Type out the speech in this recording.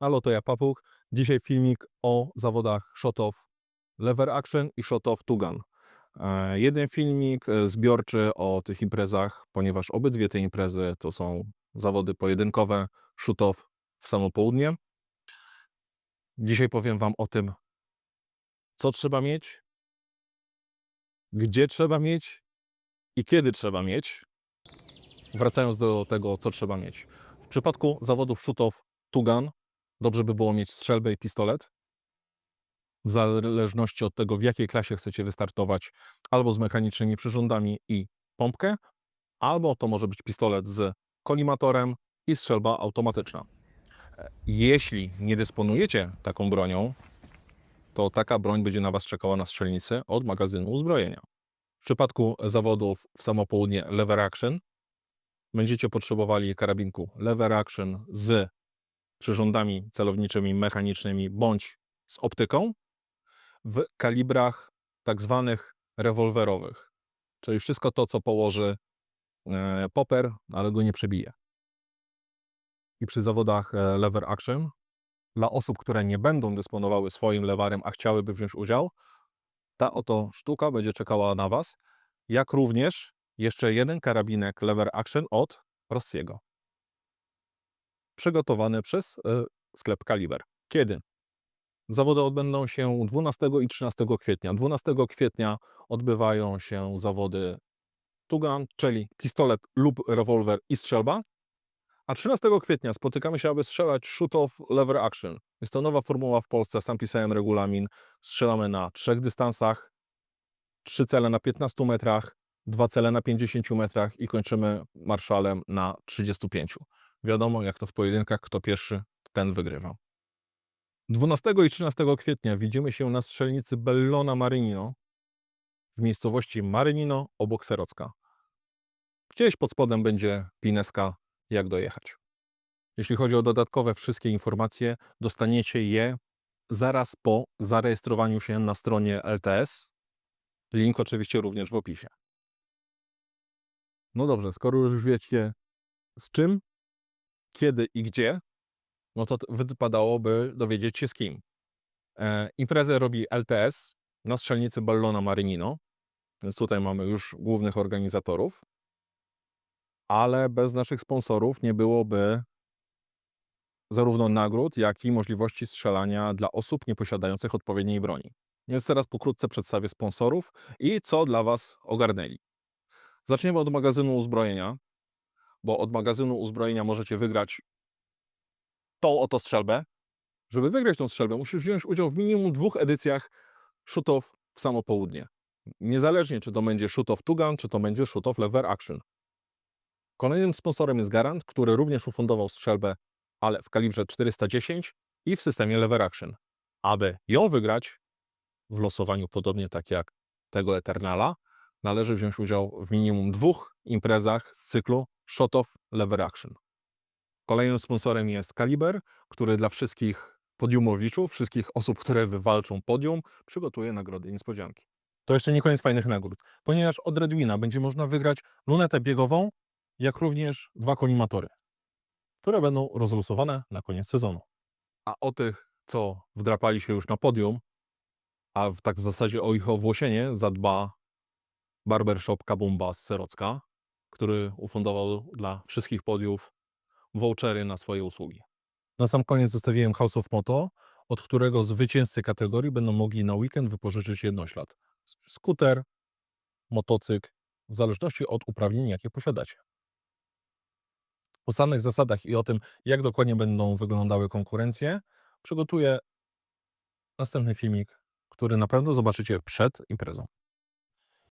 Halo, to ja Papuk. Dzisiaj filmik o zawodach shot of lever action i shot of two gun. E, Jeden filmik e, zbiorczy o tych imprezach, ponieważ obydwie te imprezy to są zawody pojedynkowe, shoot off w samo południe. Dzisiaj powiem Wam o tym, co trzeba mieć, gdzie trzeba mieć i kiedy trzeba mieć. Wracając do tego, co trzeba mieć. W przypadku zawodów shoot off two gun dobrze by było mieć strzelbę i pistolet. W zależności od tego, w jakiej klasie chcecie wystartować, albo z mechanicznymi przyrządami i pompkę, albo to może być pistolet z kolimatorem i strzelba automatyczna. E, Jeśli nie dysponujecie taką bronią, to taka broń będzie na Was czekała na strzelnicy od magazynu uzbrojenia. W przypadku zawodów w samo południe lever action będziecie potrzebowali karabinku lever action z przyrządami celowniczymi, mechanicznymi bądź z optyką w kalibrach tak zwanych rewolwerowych. Czyli wszystko to, co położy e, popper, ale go nie przebije. I przy zawodach e, lever action dla osób, które nie będą dysponowały swoim lewarem, a chciałyby wziąć udział, ta oto sztuka będzie czekała na Was, jak również jeszcze jeden karabinek lever action od Rossiego przygotowane przez e, sklep Kaliber. Kiedy? Zawody odbędą się 12 i 13 kwietnia. 12 kwietnia odbywają się zawody Tugan, czyli pistolet lub rewolwer i strzelba. A 13 kwietnia spotykamy się, aby strzelać shoot-off lever action. Jest to nowa formuła w Polsce, sam pisałem regulamin. Strzelamy na trzech dystansach, trzy cele na 15 metrach, dwa cele na 50 metrach i kończymy marszalem na 35. Wiadomo, jak to w pojedynkach, kto pierwszy, ten wygrywa. 12 i 13 kwietnia widzimy się na strzelnicy Bellona Marinino w miejscowości Marinino obok Serocka. Gdzieś pod spodem będzie pineska, jak dojechać. Jeśli chodzi o dodatkowe wszystkie informacje, dostaniecie je zaraz po zarejestrowaniu się na stronie LTS. Link oczywiście również w opisie. No dobrze, skoro już wiecie z czym, kiedy i gdzie, no to wypadałoby dowiedzieć się z kim. E, imprezę robi LTS na strzelnicy Ballona Marinino, więc tutaj mamy już głównych organizatorów, ale bez naszych sponsorów nie byłoby zarówno nagród, jak i możliwości strzelania dla osób nieposiadających odpowiedniej broni. Więc teraz pokrótce przedstawię sponsorów i co dla Was ogarnęli. Zaczniemy od magazynu uzbrojenia, bo od magazynu uzbrojenia możecie wygrać tą oto strzelbę. Żeby wygrać tą strzelbę, musisz wziąć udział w minimum dwóch edycjach shootów w samo południe. Niezależnie, czy to będzie shoot of two gun, czy to będzie shoot lever action. Kolejnym sponsorem jest Garant, który również ufundował strzelbę, ale w kalibrze 410 i w systemie lever action. Aby ją wygrać w losowaniu, podobnie tak jak tego Eternala, należy wziąć udział w minimum dwóch imprezach z cyklu Shot of Lever Action. Kolejnym sponsorem jest Kaliber, który dla wszystkich podiumowiczów, wszystkich osób, które wywalczą podium, przygotuje nagrody niespodzianki. To jeszcze nie koniec fajnych nagród, ponieważ od Redwina będzie można wygrać lunetę biegową, jak również dwa kolimatory, które będą rozlosowane na koniec sezonu. A o tych, co wdrapali się już na podium, a tak w zasadzie o ich owłosienie zadba Barbershop Kabumba z Serocka, który ufundował dla wszystkich podiów vouchery na swoje usługi. Na sam koniec zostawiłem House of Moto, od którego zwycięzcy kategorii będą mogli na weekend wypożyczyć jednoślad. Skuter, motocykl, w zależności od uprawnień, jakie posiadacie. O samych zasadach i o tym, jak dokładnie będą wyglądały konkurencje, przygotuję następny filmik, który na pewno zobaczycie przed imprezą.